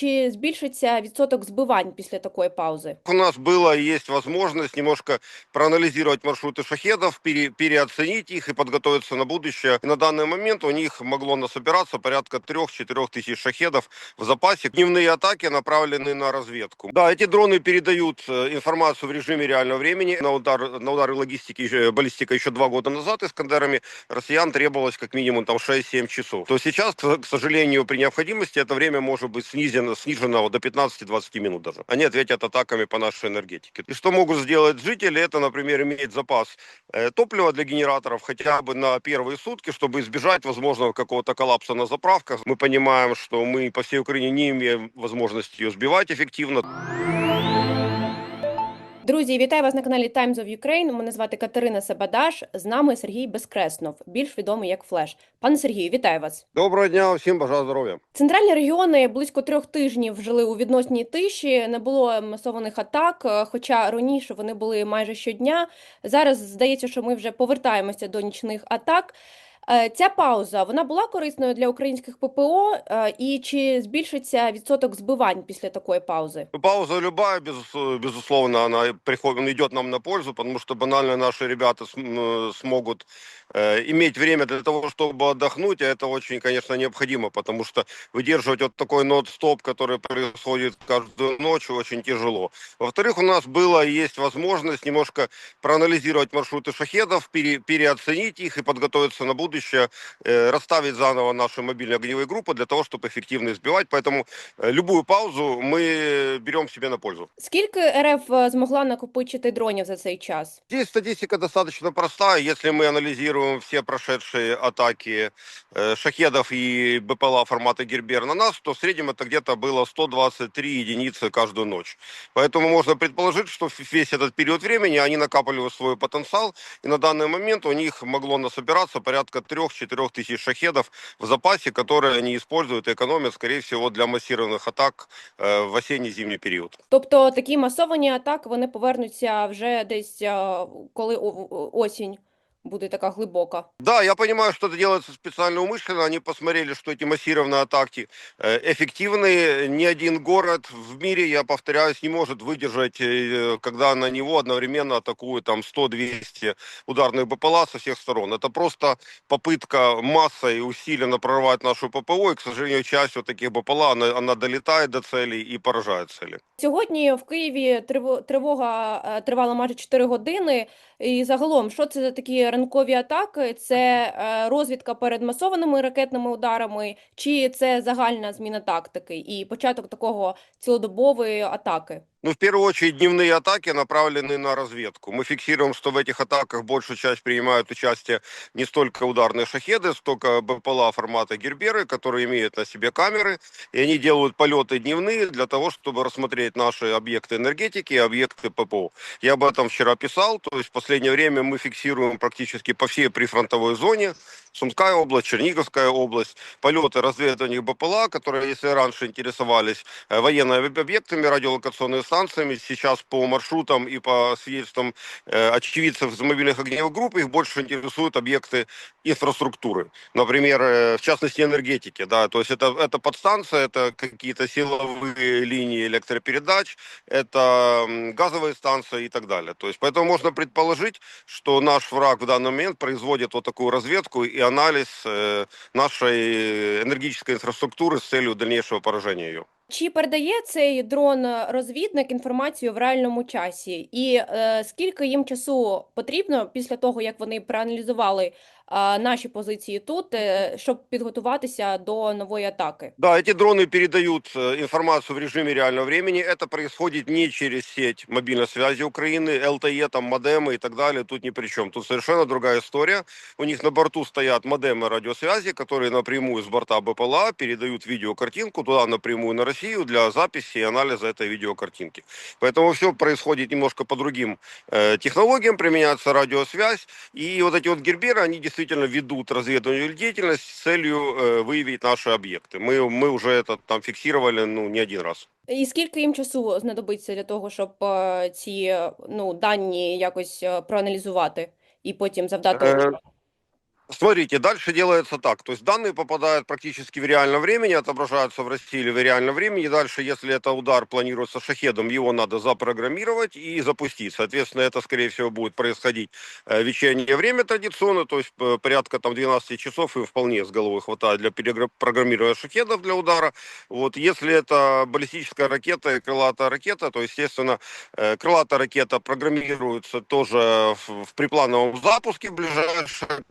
чи збільшиться відсоток збивань після такої паузи? У нас было и есть возможность немножко проанализировать маршруты шахедов, пере- переоценить их и подготовиться на будущее. И на данный момент у них могло насобираться порядка 3-4 тысяч шахедов в запасе. Дневные атаки направлены на разведку. Да, эти дроны передают э, информацию в режиме реального времени. На, удар, на удары логистики, еще- баллистика еще два года назад Искандерами россиян требовалось как минимум там 6-7 часов. То сейчас, к к сожалению, при необходимости это время может быть снизено, снижено до 15-20 минут даже. Они ответят атаками по нашей энергетике. И что могут сделать жители, это, например, иметь запас э, топлива для генераторов хотя бы на первые сутки, чтобы избежать возможного какого-то коллапса на заправках. Мы понимаем, что мы по всей Украине не имеем возможности ее сбивать эффективно. Друзі, вітаю вас на каналі Times of Ukraine. Мене звати Катерина Сабадаш. З нами Сергій Безкреснов, більш відомий як Флеш. Пане Сергію, вітаю вас. Доброго дня, всем бажаю здоров'я. Центральні регіони близько трьох тижнів жили у відносній тиші. Не було масованих атак, хоча раніше вони були майже щодня. Зараз здається, що ми вже повертаємося до нічних атак. Е, Ця пауза вона була корисною для українських ППО, е, і чи збільшиться відсоток збивань після такої паузи? Ну, Пауза любая, безус- безусловно, она приходит, идет нам на пользу, потому что банально наши ребята см- э, смогут э, иметь время для того, чтобы отдохнуть, а это очень, конечно, необходимо, потому что выдерживать вот такой нот-стоп, который происходит каждую ночь, очень тяжело. Во-вторых, у нас была и есть возможность немножко проанализировать маршруты шахедов, пере- переоценить их и подготовиться на будущее, э, расставить заново наши мобильные огневые группы для того, чтобы эффективно избивать. Поэтому э, любую паузу мы берем себе на пользу. Скільки РФ змогла накопичити дронів за цей час? Здесь статистика достаточно простая. Если мы анализируем все прошедшие атаки э, шахедов и БПЛА формата Гербер на нас, то в среднем это где-то было 123 единицы каждую ночь. Поэтому можно предположить, что весь этот период времени они накапливали свой потенциал, и на данный момент у них могло насобираться порядка 3-4 тысяч шахедов в запасе, которые они используют и экономят, скорее всего, для массированных атак э, в осенне-зимний период. Тобто такі масовані атаки вони повернуться вже десь е, коли о- о- осінь буде така глибока. Да, я понимаю, что это делается специально умышленно. Они посмотрели, что эти массированные атаки э, эффективны. Ни один город в мире, я повторяюсь, не может выдержать, э, когда на него одновременно атакуют там 100-200 ударных БПЛА со всех сторон. Это просто попытка массой усиленно прорвать нашу ППО, и, к сожалению, часть вот таких БПЛА, она, она долетает до целей и поражает цели. Сьогодні в Києві триво- тривога е, тривала майже 4 години. І загалом, що це за такі ранкові атаки? Це е, розвідка перед масованими ракетними ударами, чи це загальна зміна тактики і початок такого цілодобової атаки? Ну, в первую очередь, дневные атаки направлены на разведку. Мы фиксируем, что в этих атаках большую часть принимают участие не столько ударные шахеды, столько БПЛА формата Герберы, которые имеют на себе камеры, и они делают полеты дневные для того, чтобы рассмотреть наши объекты энергетики и объекты ППО. Я об этом вчера писал, то есть в последнее время мы фиксируем практически по всей прифронтовой зоне, Сумская область, Черниговская область, полеты разведывания БПЛА, которые, если раньше интересовались э, военными объектами, радиолокационными станциями. Сейчас по маршрутам и по свидетельствам э, очевидцев из мобильных огневых групп их больше интересуют объекты инфраструктуры. Например, э, в частности, энергетики. Да? То есть это, это подстанция, это какие-то силовые линии электропередач, это газовые станции и так далее. То есть поэтому можно предположить, что наш враг в данный момент производит вот такую разведку и анализ э, нашей энергетической инфраструктуры с целью дальнейшего поражения ее. Чи передає цей дрон-розвідник інформацію в реальному часі? І е, скільки їм часу потрібно після того, як вони проаналізували е, наші позиції тут, е, щоб підготуватися до нової атаки? Да, эти дроны передают э, информацию в режиме реального времени. Это происходит не через сеть мобильной связи Украины, LTE, там, модемы и так далее. Тут ни при чем. Тут совершенно другая история. У них на борту стоят модемы радиосвязи, которые напрямую с борта БПЛА передают видеокартинку туда напрямую на Россию для записи и анализа этой видеокартинки. Поэтому все происходит немножко по другим э, технологиям, применяется радиосвязь. И вот эти вот герберы, они действительно ведут разведывательную деятельность с целью э, выявить наши объекты. Мы, мы уже это там фиксировали ну, не один раз. І скільки їм часу знадобиться для того, щоб е, ці е, ну, дані якось е, проаналізувати і потім завдати Е, удару? Смотрите, дальше делается так. То есть данные попадают практически в реальном времени, отображаются в России в реальном времени. Дальше, если это удар планируется шахедом, его надо запрограммировать и запустить. Соответственно, это, скорее всего, будет происходить э, в вечернее время традиционно, то есть э, порядка там 12 часов им вполне с головой хватает для перепрограммирования шахедов для удара. Вот если это баллистическая ракета и крылатая ракета, то, естественно, э, крылатая ракета программируется тоже в, приплановом запуске ближайшее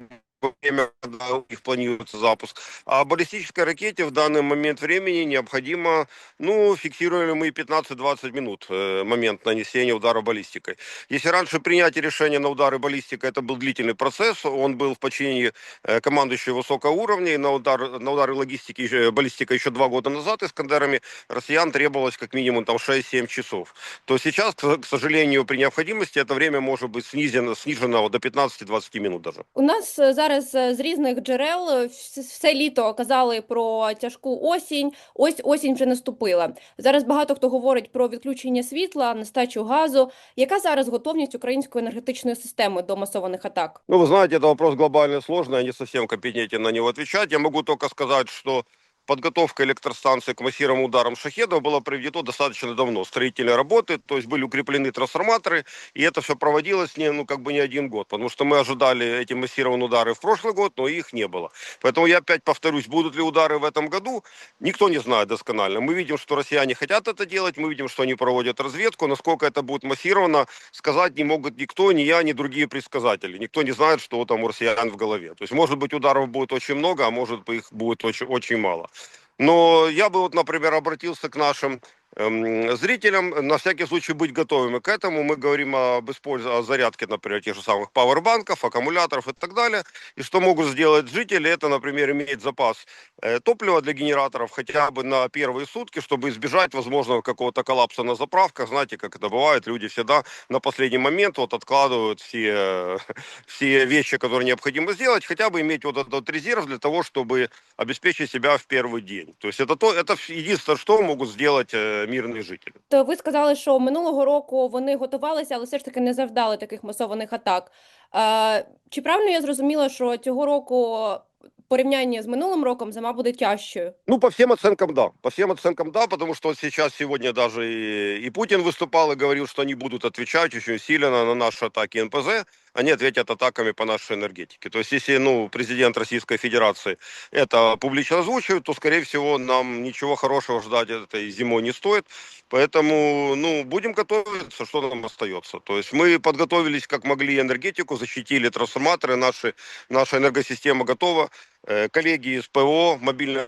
Mm-hmm. Время, когда у них планируется запуск. А баллистической ракете в данный момент времени необходимо, ну, фиксируем мы 15-20 минут э, момент нанесения удара баллистикой. Если раньше принятие решения на удары баллистикой это был длительный процесс, он был в подчинении э, командующего высокого уровня, и на, удар, на удары логистики, э, баллистика еще два года назад Искандерами россиян требовалось как минимум там 6-7 часов. То сейчас, к, к сожалению, при необходимости это время может быть снижено, снижено до 15-20 минут даже. У нас е, зараз е, з різних джерел е, вс- все літо казали про тяжку осінь. Ось осінь вже наступила. Зараз багато хто говорить про відключення світла, нестачу газу. Яка зараз готовність української енергетичної системи до масованих атак? Ну, вы знаете, это вопрос глобально сложный, я не совсем компетентен на него отвечать. Я могу только сказать, что подготовка электростанции к массированным ударам шахедов была проведена достаточно давно. Строительные работы, то есть были укреплены трансформаторы, и это все проводилось не, ну, как бы не один год, потому что мы ожидали эти массированные удары в прошлый год, но их не было. Поэтому я опять повторюсь, будут ли удары в этом году, никто не знает досконально. Мы видим, что россияне хотят это делать, мы видим, что они проводят разведку, насколько это будет массировано, сказать не могут никто, ни я, ни другие предсказатели. Никто не знает, что там у россиян в голове. То есть, может быть, ударов будет очень много, а может быть, их будет очень, очень мало. Но я бы вот, например, обратился к нашим зрителям, на всякий случай быть готовыми к этому. Мы говорим об использовании о зарядке, например, тех же самых пауэрбанков, аккумуляторов и так далее. И что могут сделать жители, это, например, иметь запас э, топлива для генераторов хотя бы на первые сутки, чтобы избежать возможного какого-то коллапса на заправках. Знаете, как это бывает, люди всегда на последний момент вот откладывают все, э, все вещи, которые необходимо сделать, хотя бы иметь вот этот резерв для того, чтобы обеспечить себя в первый день. То есть это, то, это единственное, что могут сделать э, мирные жители. То ви сказали, що минулого року вони готувалися, але все ж таки не завдали таких масованих атак. Е, Чи правильно я зрозуміла, що цього року в порівнянні з минулим роком зима буде тяжчою? Ну, по всем оценкам, да. По всем оценкам, да, потому что вот сейчас, сегодня даже и, и Путин выступал и говорил, что они будут отвечать очень сильно на наши атаки НПЗ. Они ответят атаками по нашей энергетике. То есть, если, ну, президент Российской Федерации это публично озвучивает, то, скорее всего, нам ничего хорошего ждать этой зимой не стоит. Поэтому, ну, будем готовиться, что нам остается. То есть, мы подготовились как могли энергетику, защитили трансформаторы, наши, наша энергосистема готова. Э, коллеги из ПО, мобильной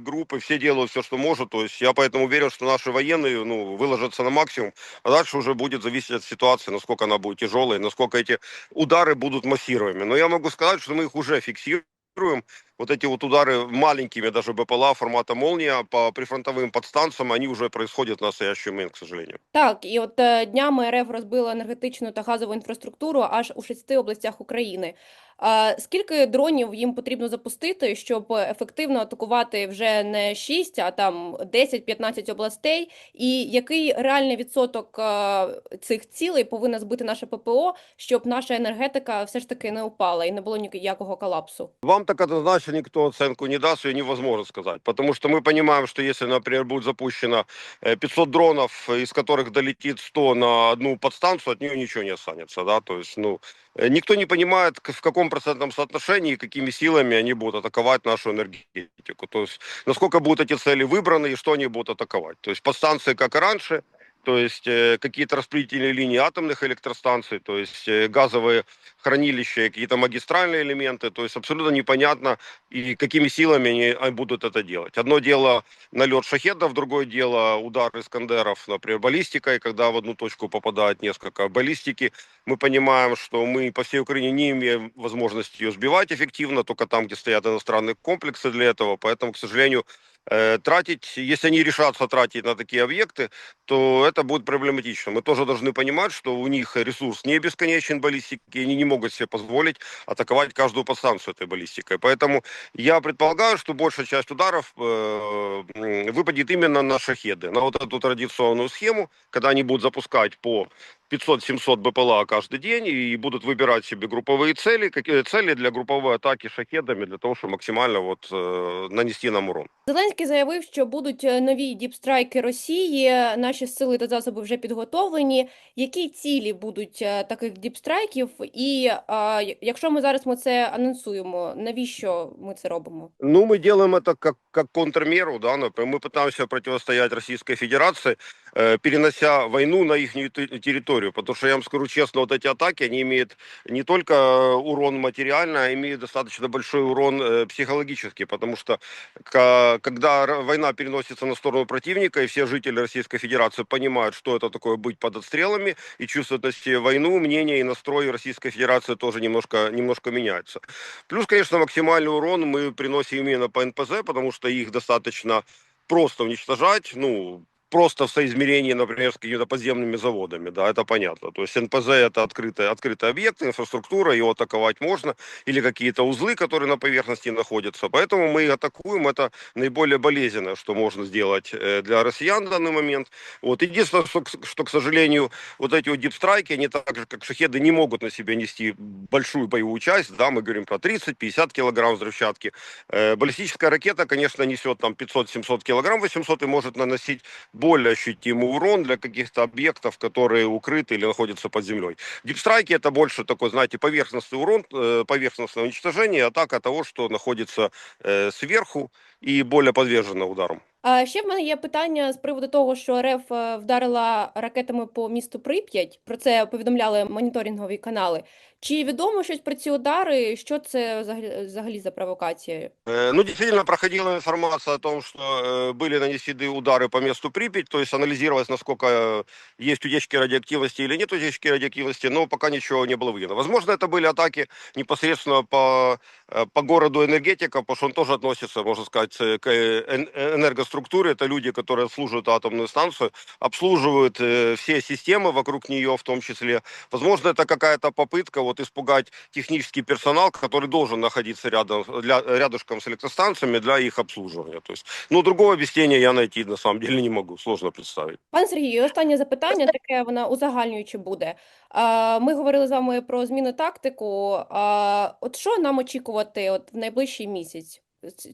группы, все делают все, что может. То есть я поэтому уверен, что наши военные ну, выложатся на максимум. А дальше уже будет зависеть от ситуации, насколько она будет тяжелой, насколько эти удары будут массированными. Но я могу сказать, что мы их уже фиксируем. Вот эти вот удары маленькими, даже БПЛА формата «Молния» по прифронтовым подстанциям, они уже происходят в настоящий момент, к сожалению. Так, і от е, днями РФ розбила енергетичну та газову інфраструктуру аж у шести областях України. А скільки дронів їм потрібно запустити, щоб ефективно атакувати вже не 6, а там 10-15 областей? І який реальний відсоток е, цих цілей повинна збити наше ППО, щоб наша енергетика все ж таки не упала і не було ніякого колапсу? Вам так однозначно никто оценку не даст, ее невозможно сказать. Потому что мы понимаем, что если, например, будет запущено э, 500 дронов, из которых долетит 100 на одну подстанцию, от нее ничего не останется. Да? То есть, ну, э, никто не понимает, к- в процентном соотношении какими силами они будут атаковать нашу энергетику. То есть, насколько будут эти цели выбраны и что они будут атаковать. То есть, подстанции, как и раньше, то есть э, какие-то распределительные линии атомных электростанций, то есть э, газовые хранилища, какие-то магистральные элементы, то есть абсолютно непонятно, и какими силами они а, будут это делать. Одно дело налет шахедов, другое дело удар Искандеров, например, баллистикой, когда в одну точку попадает несколько баллистики. Мы понимаем, что мы по всей Украине не имеем возможности ее сбивать эффективно, только там, где стоят иностранные комплексы для этого, поэтому, к сожалению, Тратить, если они решатся тратить на такие объекты, то это будет проблематично. Мы тоже должны понимать, что у них ресурс не бесконечен баллистики, и они не могут себе позволить атаковать каждую подстанцию этой баллистикой. Поэтому я предполагаю, что большая часть ударов э, выпадет именно на шахеды, на вот эту традиционную схему, когда они будут запускать по 500-700 БПЛА каждый день и будут выбирать себе групповые цели, какие цели для групповой атаки шахедами, для того, чтобы максимально вот, э, нанести нам урон. Зеленський заявив, що будуть е, нові діпстрайки Росії. Наші сили та засоби вже підготовлені. Які цілі будуть е, таких діпстрайків? І а, я- якщо ми зараз ми це анонсуємо, навіщо ми це робимо? Ну, мы делаем это как, как контрмеру, да, например, мы пытаемся противостоять Российской Федерации, э, Перенося войну на их территорию, потому что я вам скажу честно, вот эти атаки, они имеют не только э, урон материальный, а имеют достаточно большой урон э, психологический, потому что когда война переносится на сторону противника, и все жители Российской Федерации понимают, что это такое быть под отстрелами, и чувствуют на себе войну, мнение и настрой Российской Федерации тоже немножко, немножко меняется. Плюс, конечно, максимальный урон мы приносим именно по НПЗ, потому что их достаточно просто уничтожать, ну, просто в соизмерении, например, с какими-то подземными заводами, да, это понятно. То есть НПЗ это открытый, открытый объект, инфраструктура, его атаковать можно, или какие-то узлы, которые на поверхности находятся. Поэтому мы атакуем, это наиболее болезненное, что можно сделать э, для россиян в данный момент. Вот. Единственное, что, что, к сожалению, вот эти вот дипстрайки, они так же, как шахеды, не могут на себе нести большую боевую часть, да, мы говорим про 30-50 килограмм взрывчатки. Э, Баллистическая ракета, конечно, несет там 500-700 килограмм, 800 и может наносить более ощутимый урон для каких-то объектов, которые укрыты или находятся под землей. Дипстрайки это больше такой, знаете, поверхностный урон, э, поверхностное уничтожение, атака того, что находится э, сверху и более подвержено ударам. А ще в мене є питання з приводу того, що РФ е, вдарила ракетами по місту Прип'ять. Про це повідомляли моніторингові канали. Чи відомо щось про ці удари? Що це взагалі, взагалі за провокація? Э, Ну, действительно, проходила информация о том, что э, были нанесены удары по месту Припять, то есть анализировалось, насколько э, есть утечки радиоактивности или нет утечки радиоактивности, но пока ничего не было выявлено. Возможно, это были атаки непосредственно по, э, по городу энергетика, потому что он тоже относится, можно сказать, э, к э, эн- энергоструктуре. Это люди, которые обслуживают атомную станцию, обслуживают э, все системы вокруг нее в том числе. Возможно, это какая-то попытка вот испугать технический персонал, который должен находиться рядом, для, рядышком с электростанциями для их обслуживания. То есть, ну, другого объяснения я найти на самом деле не могу, сложно представить. Пане Сергію, останнє запитання, таке воно узагальнююче буде. А, Ми говорили з вами про зміну тактику. А, От що нам очікувати от в найближчий місяць ц-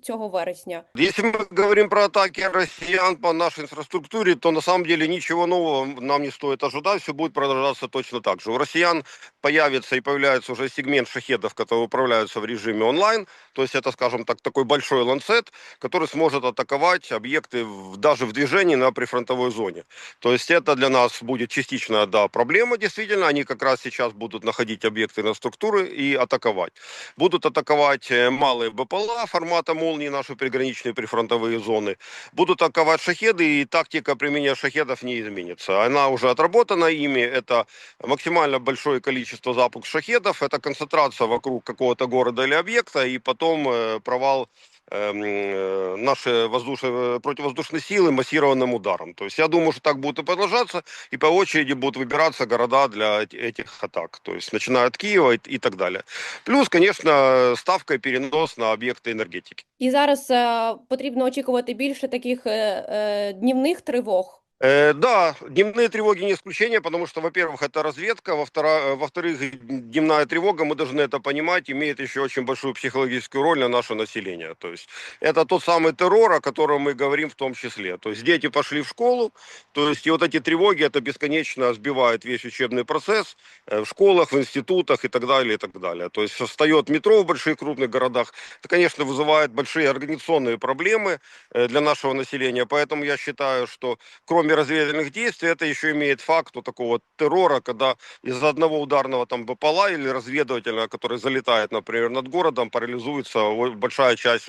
Цього вересня? Если мы говорим про атаки россиян по нашей инфраструктуре, то на самом деле ничего нового нам не стоит ожидать, все будет продолжаться точно так же. У россиян появится и появляется уже сегмент шахедов, которые управляются в режиме онлайн, то есть это, скажем так, такой большой ланцет, который сможет атаковать объекты в- даже в движении на прифронтовой зоне. То есть это для нас будет частично, да, проблема, действительно, они как раз сейчас будут находить объекты инфраструктуры и атаковать. Будут атаковать э, малые БПЛА формата молнии, наши приграничные прифронтовые зоны. Будут атаковать шахеды, и тактика применения шахедов не изменится. Она уже отработана ими. Это максимально большое количество запуск шахедов, это концентрация вокруг какого-то города или объекта, и потом э, провал наши воздушные, противовоздушные силы массированным ударом. То есть я думаю, что так будет и продолжаться, и по очереди будут выбираться города для эти- этих атак. То есть начиная от Киева и, и так далее. Плюс, конечно, ставка и перенос на объекты энергетики. І зараз е, потрібно очікувати більше таких е, е, днівних тривог. Э, да, дневные тревоги не исключение, потому что, во-первых, это разведка, э, во-вторых, дневная тревога, мы должны это понимать, имеет еще очень большую психологическую роль на наше население. То есть это тот самый террор, о котором мы говорим в том числе. То есть дети пошли в школу, то есть и вот эти тревоги, это бесконечно сбивает весь учебный процесс э, в школах, в институтах и так далее, и так далее. То есть встает метро в больших крупных городах, это, конечно, вызывает большие организационные проблемы э, для нашего населения, поэтому я считаю, что кроме разведывательных действий, это еще имеет факт вот такого террора, когда из-за одного ударного там БПЛА или разведывательного, который залетает, например, над городом, парализуется большая часть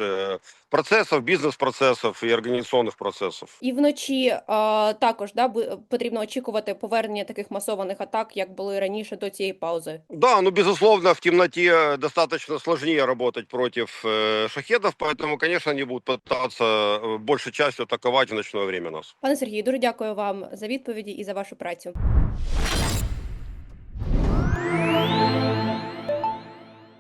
э, процессов, бизнес-процессов и организационных процессов. І вночі е, також да, бу- потрібно очікувати повернення таких масованих атак, як були раніше до цієї паузи. Да, ну, безусловно, в темноте достаточно сложнее работать против э, шахедов, поэтому, конечно, они будут пытаться э, большей частью атаковать в ночное время нас. Пане Сергію, дуже дякую вам за відповіді і за вашу працю.